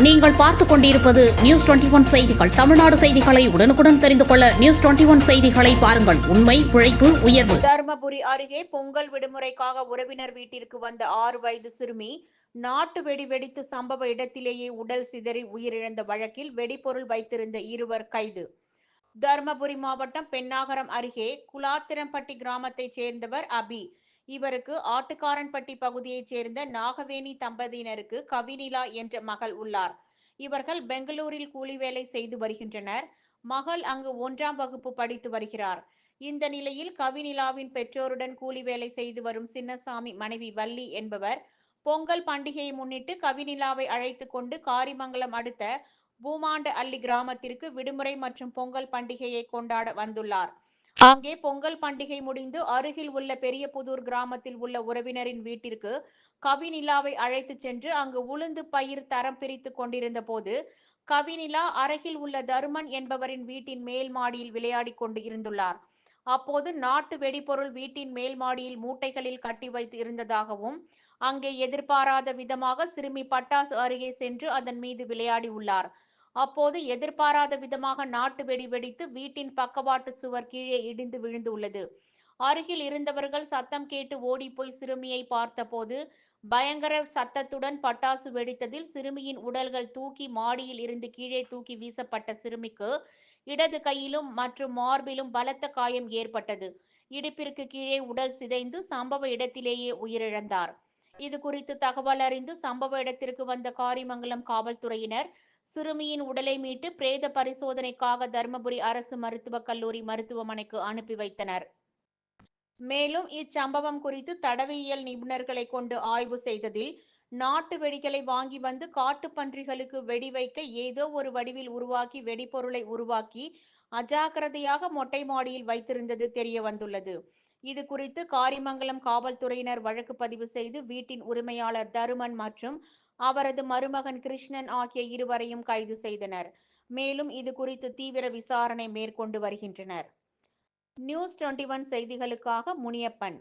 நீங்கள் பார்த்துக் கொண்டிருப்பது நியூஸ் டுவெண்டி ஒன் செய்திகள். தமிழ்நாடு செய்திகளை உடனுக்குடன் தெரிந்து கொள்ள நியூஸ் டுவெண்டி ஒன் செய்திகளை பாருங்கள். உண்மை உழைப்பு உயர்வு. தருமபுரி அருகே பொங்கல் விடுமுறைக்காக உறவினர் வீட்டிற்கு வந்த ஆறு வயது சிறுமி நாட்டு வெடி வெடித்து சம்பவ இடத்திலேயே உடல் சிதறி உயிரிழந்த வழக்கில் வெடிபொருள் வைத்திருந்த இருவர் கைது. தருமபுரி மாவட்டம் பெண்ணாகரம் அருகே குலாத்திரம்பட்டி கிராமத்தைச் சேர்ந்தவர் அபி. இவருக்கு ஆட்டுக்காரன்பட்டி பகுதியைச் சேர்ந்த நாகவேணி தம்பதியினருக்கு கவினிலா என்ற மகள் உள்ளார். இவர்கள் பெங்களூரில் கூலி வேலை செய்து வருகின்றனர். மகள் அங்கு ஒன்றாம் வகுப்பு படித்து வருகிறார். இந்த நிலையில் கவினிலாவின் பெற்றோருடன் கூலி வேலை செய்து வரும் சின்னசாமி மனைவி வள்ளி என்பவர் பொங்கல் பண்டிகையை முன்னிட்டு கவினிலாவை அழைத்து கொண்டு காரிமங்கலம் அடுத்த பூமாண்ட அள்ளி கிராமத்திற்கு விடுமுறை மற்றும் பொங்கல் பண்டிகையை கொண்டாட வந்துள்ளார். அங்கே பொங்கல் பண்டிகை முடிந்து அருகில் உள்ள பெரியபுதூர் கிராமத்தில் உள்ள உறவினரின் வீட்டிற்கு கவினிலாவை அழைத்து சென்று அங்கு உளுந்து பயிர் தரம் பிரித்து கொண்டிருந்த போது கவினிலா அருகில் உள்ள தருமன் என்பவரின் வீட்டின் மேல் மாடியில் விளையாடி கொண்டு இருந்துள்ளார். அப்போது நாட்டு வெடிபொருள் வீட்டின் மேல் மாடியில் மூட்டைகளில் கட்டி வைத்து இருந்ததாகவும் அங்கே எதிர்பாராத விதமாக சிறுமி பட்டாசு அருகே சென்று அதன் மீது விளையாடி உள்ளார். அப்போது எதிர்பாராத விதமாக நாட்டு வெடி வெடித்து வீட்டின் பக்கவாட்டு சுவர் கீழே இடிந்து விழுந்துள்ளது அருகில் இருந்தவர்கள் சத்தம் கேட்டு ஓடிப்போய் சிறுமியை பார்த்தபோது பயங்கர சத்தத்துடன் பட்டாசு வெடித்ததில் சிறுமியின் உடல்கள் தூக்கி மாடியில் இருந்து கீழே தூக்கி வீசப்பட்ட சிறுமிக்கு இடது கையிலும் மற்றும் மார்பிலும் பலத்த காயம் ஏற்பட்டது. இடுப்பிற்கு கீழே உடல் சிதைந்து சம்பவ இடத்திலேயே உயிரிழந்தார். இது குறித்து தகவல் அறிந்து சம்பவ இடத்திற்கு வந்த காரிமங்கலம் காவல்துறையினர் சிறுமியின் உடலை மீட்டு பிரேத பரிசோதனைக்காக தருமபுரி அரசு மருத்துவக் கல்லூரி மருத்துவமனைக்கு அனுப்பி வைத்தனர். மேலும் இச்சம்பவம் குறித்து தடவியல் நிபுணர்களை கொண்டு ஆய்வு செய்ததில் நாட்டு வெடிகளை வாங்கி வந்து காட்டுப்பன்றிகளுக்கு வெடி வைக்க ஏதோ ஒரு வடிவில் உருவாக்கி வெடிபொருளை உருவாக்கி அஜாக்கிரதையாக மொட்டை மாடியில் வைத்திருந்தது தெரிய வந்துள்ளது இது குறித்து காரிமங்கலம் காவல்துறையினர் வழக்கு பதிவு செய்து வீட்டின் உரிமையாளர் தருமன் மற்றும் அவரது மருமகன் கிருஷ்ணன் ஆகிய இருவரையும் கைது செய்தனர். மேலும் இது குறித்து தீவிர விசாரணை மேற்கொண்டு வருகின்றனர். நியூஸ் டுவெண்ட்டி ஒன் செய்திகளுக்காக முனியப்பன்.